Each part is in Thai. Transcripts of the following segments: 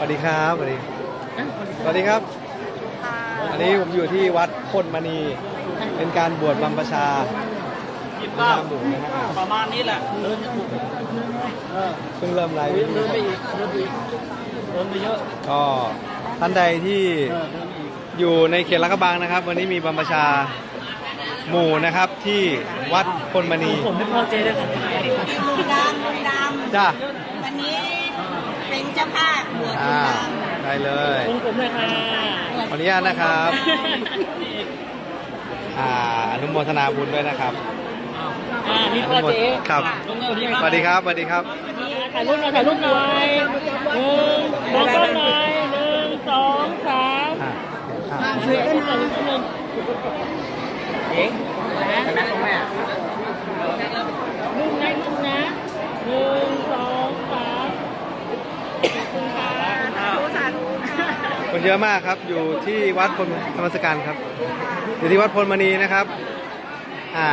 วัสดีครับสวัสดีสวัสดีครับ อันนี้ผมอยู่ที่วัดพลมณี เป็นการบวชบำประชาคิดบำว่าชาหมู่นะฮะประมาณนี้แหละเดินจะถูกเออเพิ่งเริ่มไลฟ์เดินไปอีกเดินไปอีกเดินไปเยอะก็ท่านใดที่เออเดินอีกอยู่ในเขตลาดกระบังนะครับ วันนี้มีบำประชาหมู่นะครับที่วัดพลมณีผมไม่พอใจเลยครับลุงดำลุงดจ้าำวันนี้ เป็นเจ้าภาพบวชลุอ่างดได้เลยผมผมเลยค่ะขออนุญาตนะครับอ่าอนุโมทนาบุญด้วยนะครับอ่านี่พ่อเจ๊ครับลงเงินดีสวัสดีครับสวัสดีครับถ่ายรูปหน่อยถ่ายรูปหน่อยหนึ่งมองกล้องหน่อยหนึ่งสองสามอ่าอ่าช่วยกันหน่อยนิดนึงเองนะนะตรงแม่ลูกนะลูกนะหนึ่งสองสามขอบคุณค่ะำสาธุ คนเยอะมากครับ อยู่ที่วัดพลธรรมสการครับ อยู่ที่วัดพลมณีนะครับ อ่า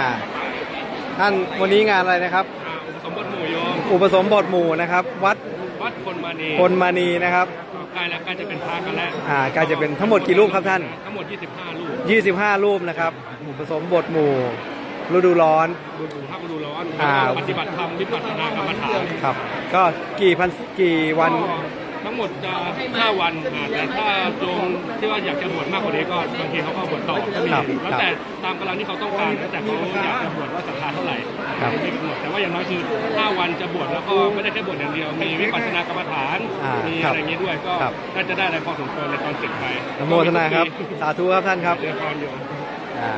ท่านวันนี้งานอะไรนะครับ สมบทหมู่โยมอุปสมบทหมู่นะครับ วัดวัดคนมานีพลมณีนะครับ ใกล้แล้วใกล้จะเป็นพระกันแล้วอ่าใกล้จะเป็นทั้งหมดกี่รูปครับท่าน ทั้งหมด 25ลูก25 รูปนะครับ อุปสมบทหมู่ฤดูร้อน ดูดูภาพดูร้อนอ่าแล้วก็ปฏิบัติธรรมวิปัสสนากรรมฐาน ครับ ก็กี่พันกี่วันก็ ทั้งหมดจะ5วันอ่าแต่ถ้าโยมที่ว่าอยากจะบวชมากกว่านี้ก็บางทีเขาก็บวชต่อก็มีครับแล้วแต่ตามกำลังที่เขาต้องการแล้วแต่เขาอยากจะบวชว่าศรัทธาเท่าไหร่ครับ ไม่กำหนดแต่ว่าอย่างน้อยคือ 5 วันจะบวชแล้วก็ไม่ได้แค่บวชอย่างเดียวมีวิปัสสนากรรมฐานอ่ามีมีครับอะไรอย่างนี้ด้วยก็ครับ น่าจะได้อะไรพอสมควรในตอนศึกไปอนุโมทนาครับ สาธุครับท่านครับ เรียนพรโยม อ่า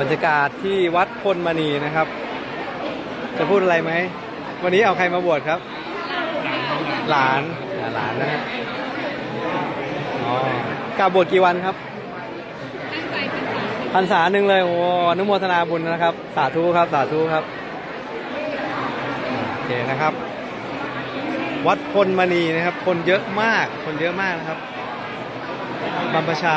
บรรยากาศที่วัดพลมณีนะครับ จะพูดอะไรไหม วันนี้เอาใครมาบวชครับ หลานอ่าหลานนะฮะอ๋อกาบวชกี่วันครับพรรษาหนึ่งเลยโอ้อนุโมทนาบุญนะครับ สาธุครับ สาธุครับอ่าโอเคนะครับ วัดพลมณีนะครับ คนเยอะมากคนเยอะมากนะครับบรรพชา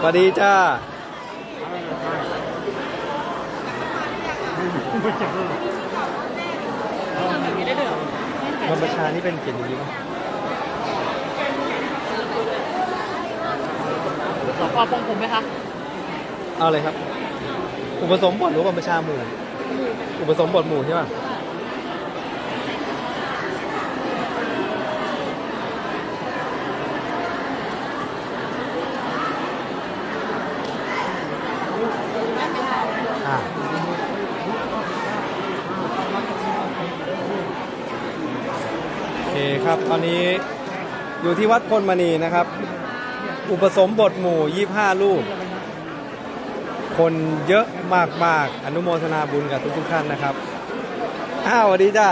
สวัสดีจ้าบรรพชานี่เป็นเกียรติดีป่ะสพปองผมไหมคะเอาเลยครับ อุปสมบทหรือบรรพชาหมู่ อุปสมบทหมู่ใช่ป่ะ โอเคครับ ตอนนี้อยู่ที่วัดพลมณีนะครับ อุปสมบทหมู่ 25รูปคนเยอะมากๆ อนุโมทนาบุญกับทุกๆท่านนะครับ อ้าวสวัสดีจ้า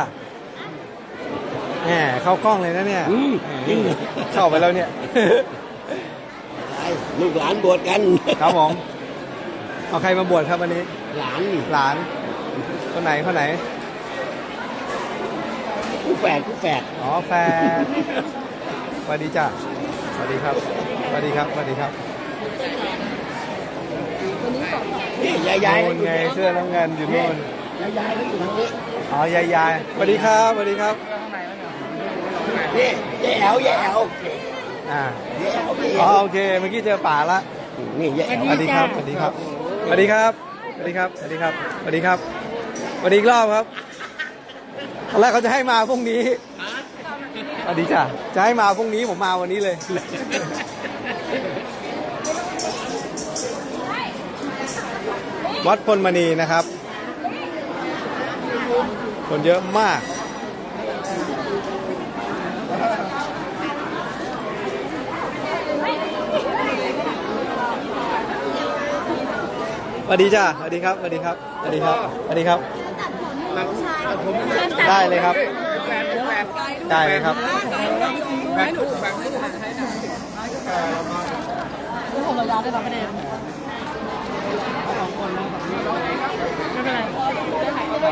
แหมเข้ากล้องเลยนะเนี่ยเข้าไปแล้วเนี่ยลูกหลานบวชกัน ครับผม เอาใครมาบวชครับวันนี้ หลานนี่หลาน คนไหนคนไหน ผู้แฝดผู้แฝดอ๋อแฟนสวัสดีจ้าสวัสดีครับสวัสดีครับสวัสดีครับนี่ยายยายนู่นไงเสื้อน้ำเงินอยู่นู่นยายยายเขาอยู่ทางนี้อ๋อยายยายสวัสดีครับสวัสดีครับนี่ยายแอลยายแอลอ่ายายแอลยายแออ๋อลโอเคเมื่อกี้เจอป่าละนี่ยายแอลสวัสดีครับสวัสดีครับสวัสดีครับสวัสดีครับสวัสดีครับสวัสดีครับสวัสดีอีกรอบครับ ตอนแรกเขาจะให้มาพรุ่งนี้สวัสดีจ้ะจะให้มาพรุ่งนี้ผมมาวันนี้เลย วัดพลมณีนะครับ คนเยอะมาก สวัสดีจ้าสวัสดีครับ สวัสดีครับ สวัสดีครับ สวัสดีครับ ได้เลยครับ ได้เลยครับผมเรายาวได้รับประเด็นสองคนไม่เป็นไรเป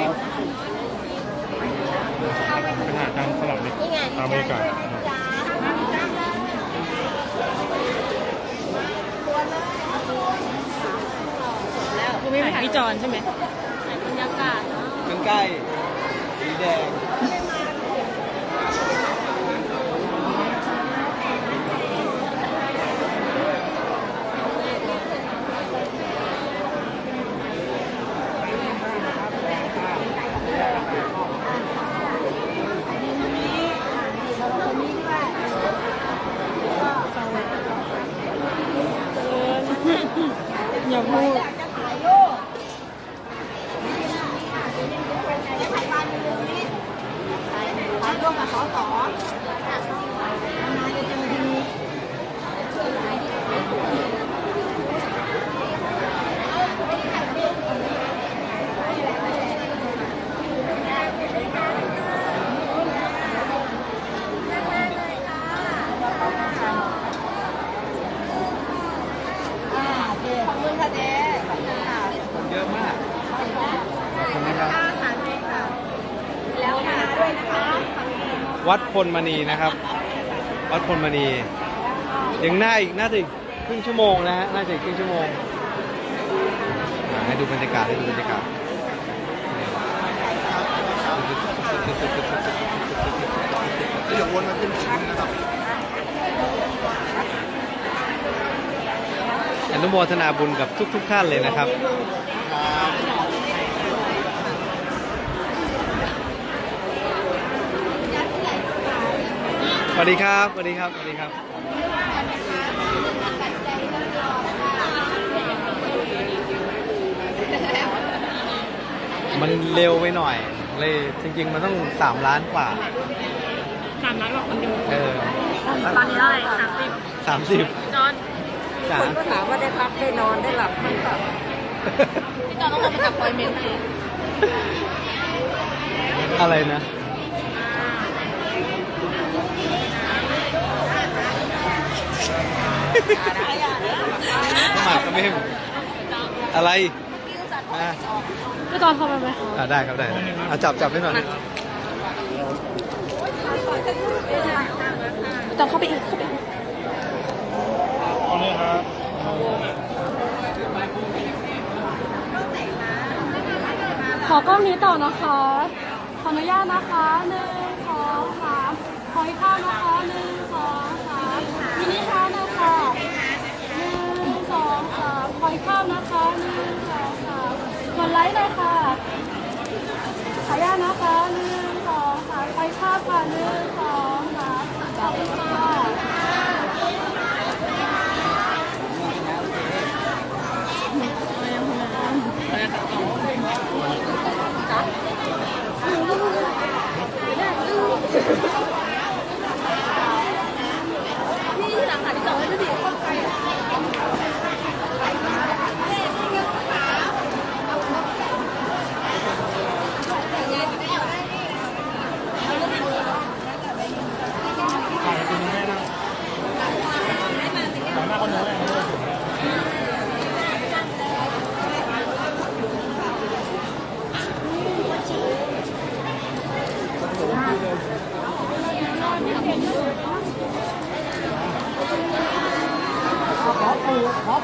หาทางสลับเด็กตามบรรยากาศคุณไม่ไปหาพี่จอนใช่ไหมหาคุณยากษ์กาดมันใกล้ ถ่ายร่วมกับสสนานๆจะเจอที อ่าโอเคขอบคุณค่ะเจ๊ขอบคุณค่ะ เยอะมากขอบคุณนะครับ อาหารเลยค่ะ แล้วมาด้วยนะคะ วัดพลมณีนะครับ วัดพลมณียังน่าอีกน่าจะอีกครึ่งชั่วโมงนะฮะน่าจะอีกครึ่งชั่วโมงอ่าให้ดูบรรยากาศให้ดูบรรยากาศเดี๋ยววนมาเป็นชั้นนะครับอนุโมทนาบุญกับทุกๆท่านเลยนะครับ สวัสดีครับสวัสดีครับสวัสดีครับ มันเร็วไปหน่อย เลยจริง ๆ มันต้องสามล้านกว่าสามนัดหรอกคนเดียวเออตอนนี้เท่าไหร่สามสิบสามสิบจอนจ๋าก็ถามว่าได้พักได้นอนได้หลับไหมคะพี่จอนต้องลงไปกับปอยเมนต์ให้อะไรนะ หมากกระเม่มอะไรอะพี่จอนเข้าไปไหมอะได้ครับได้อะจับจับให้หน่อยพี่จอนเข้าไปอีกเข้าไปอีกขอกล้องนี้ต่อนะคะ ขออนุญาตนะคะหนึ่งสองสามขออีกข้างนะคะหนึ่งสองสามมินิค่ะนะคะหนึ่งสองสามขออีกข้างนะคะหนึ่งสองสามก ดไลค์เลยค่ะขออนุญาตนะคะหนึ่งสองสามไปภาพค่ะหนึ่งสองสามขอบคุณค่ะ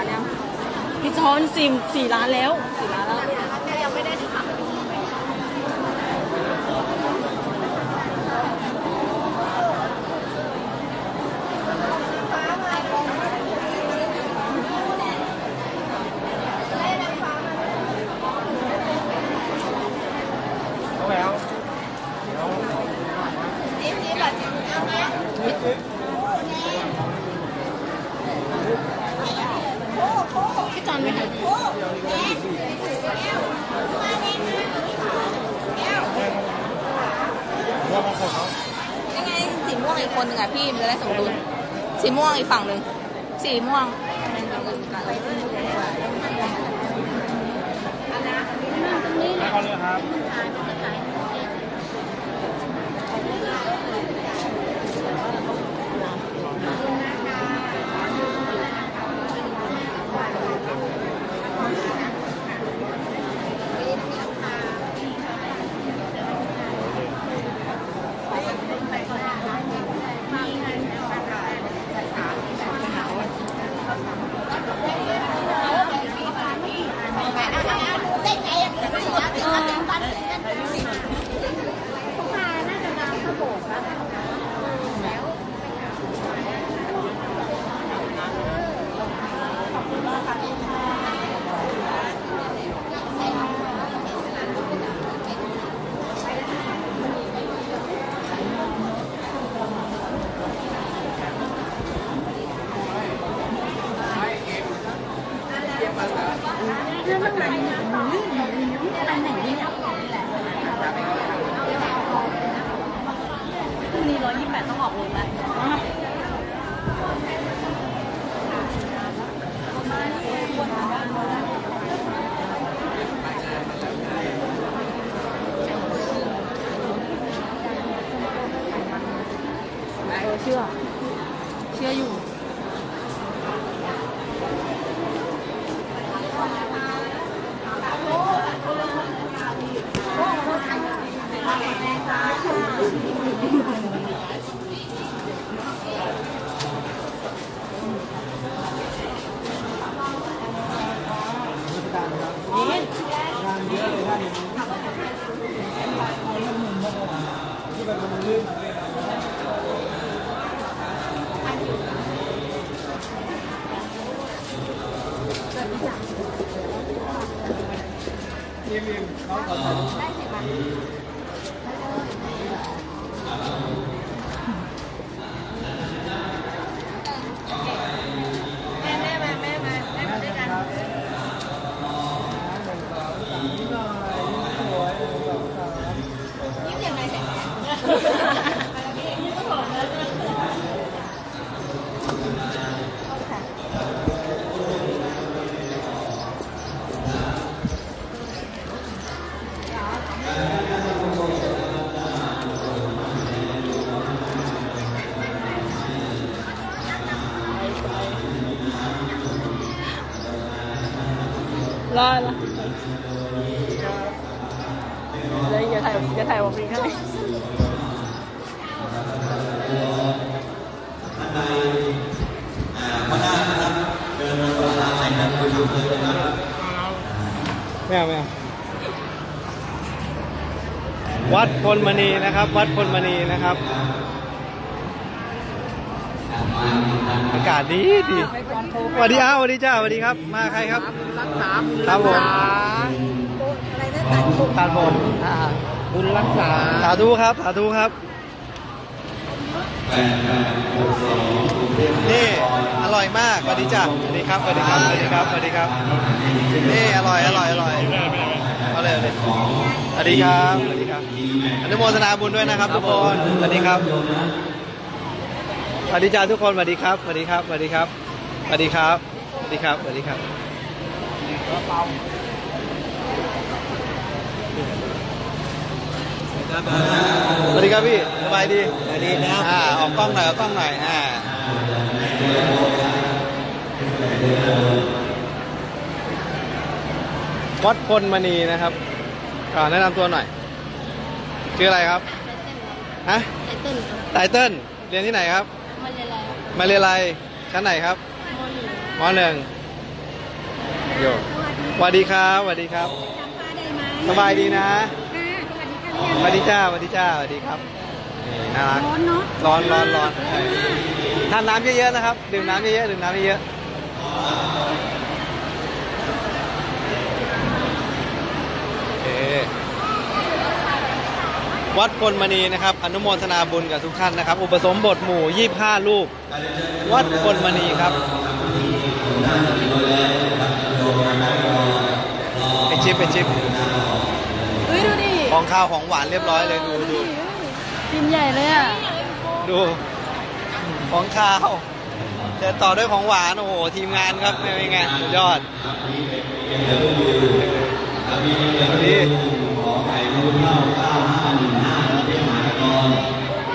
ล้านยังพี่ช้อนสี่สี่ล้านแล้วสี่ล้านแล้วยังไม่ได้ค่ะ แล้ว จิ๊บจิ๊บแบบจิ๊บเอาไหม พี่จอนไปไหน ยังไงสีม่วง อีกคนหนึ่งอะพี่มันจะได้สมดุลสีม่วงอีกฝั่งหนึ่งสีม่วงเอาเลยครับ ได้ไงอะถึงไม่ถึงถึงถึงพันถึงกันทุกมาน่าจะนำข้าวโพดนะแล้ว เชื่อ เชื่ออยู่ 好好好慢吧 อย่าถ่ายผมอีกนะไม่เอาไม่เอาวัดพลมณีนะครับ วัดพลมณีนะครับ อากาศดีดีสวัสดีครับสวัสดีจ้าสวัสดีครับ มาใครครับ รักษาครับผมอะไรนะตัดผมตาดผม บุญรักษาสาธุครับสาธุครับนี่อร่อยมากสวัสดีจ้าสวัสดีครับสวัสดีครับสวัสดีครับสวัสดีครับนี่อร่อยอร่อยอร่อยเอาเลยเอาเลยสวัสดีครับสวัสดีครับอนุโมทนาบุญด้วยนะครับทุกคนสวัสดีครับสวัสดีจ้าทุกคนสวัสดีครับสวัสดีครับสวัสดีครับสวัสดีครับสวัสดีครับสวัสดีครับ สวัสดีครับพี่สบายดีสวัสดีครับอ่าออกกล้องหน่อยออกกล้องหน่อยอ่าวัดพลมณีนะครับอ่าแนะนำตัวหน่อย ชื่ออะไรครับฮะไตเติ้ลไตเติ้ลเรียนที่ไหนครับมันเลยแล้วมาเรียนอะไรชั้นไหนครับมหนึ่งมหนึ่งโยสวัสดีครับสวัสดีครับจำป้าได้ไหมสบายดีนะค่ะ สวัสดีค่ะสวัสดีจ้าสวัสดีจ้าสวัสดีครับนี่น่ารัก ร้อนเนาะร้อนร้อนร้อนใช่ทานน้ำเยอะๆนะครับ ดื่มน้ำเยอะๆดื่มน้ำเยอะๆโอเควัดพลมณีนะครับ อนุโมทนาบุญกับทุกท่านนะครับ อุปสมบทหมู่ 25รูปวัดพลมณีครับไปชิปไปชิปเฮ้ยดูดิ ของข้าวของหวานเรียบร้อยเลยดูดูกินใหญ่เลยอะดู ของข้าวเดินต่อด้วยของหวานโอ้โหทีมงานครับเป็นไงสุดยอดดีขอไข่ลูกเท่าเก้าห้าหนึ่งห้าแล้วเป็นหมายกร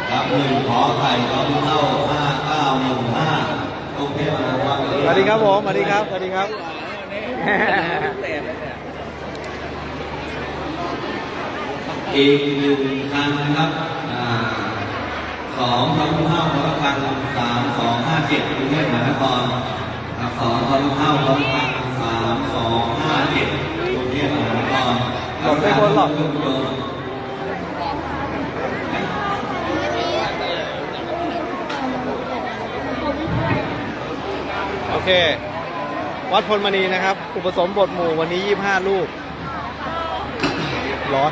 ครับหนึ่งขอไข่ลูกเท่าห้าเก้าหนึ่งห้ากรุงเทพมหานครสวัสดีครับผมสวัสดีครับสวัสดีครับ อีกหนึ่งคันนะครับสองทะลุเท่าทะลุพันสามสองห้าเจ็ดกรุงเทพมหานครสองทะลุเท่าทะลุพันสามสองห้าเจ็ดกรุงเทพมหานครหลบไม่พ้นหรอกโอเค วัดพลมณีนะครับ อุปสมบทหมู่วันนี้ 25 ลูกร้อน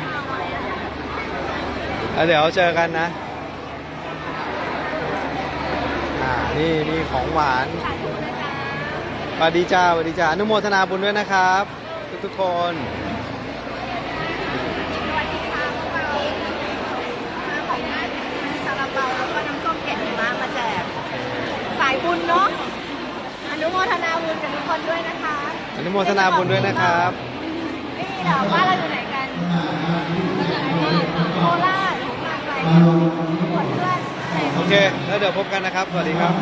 แล้วเดี๋ยวเจอกันนะ อ่า นี่มีของหวานสวัสดีจ้าสวัสดีจ้าอนุโมทนาบุญด้วยนะครับ ทุกทุกๆคนของงานซาลาเปาแล้วก็น้ำส้มเกล็ดหิมะมาแจกสายบุญเนาะ อนุโมทนาบุญกับทุกคนด้วยนะคะ อนุโมทนาบุญด้วยนะครับ นี่ถามว่าเราอยู่ไหนกันโคราช โอเค แล้วเดี๋ยวพบกันนะครับ สวัสดีครับ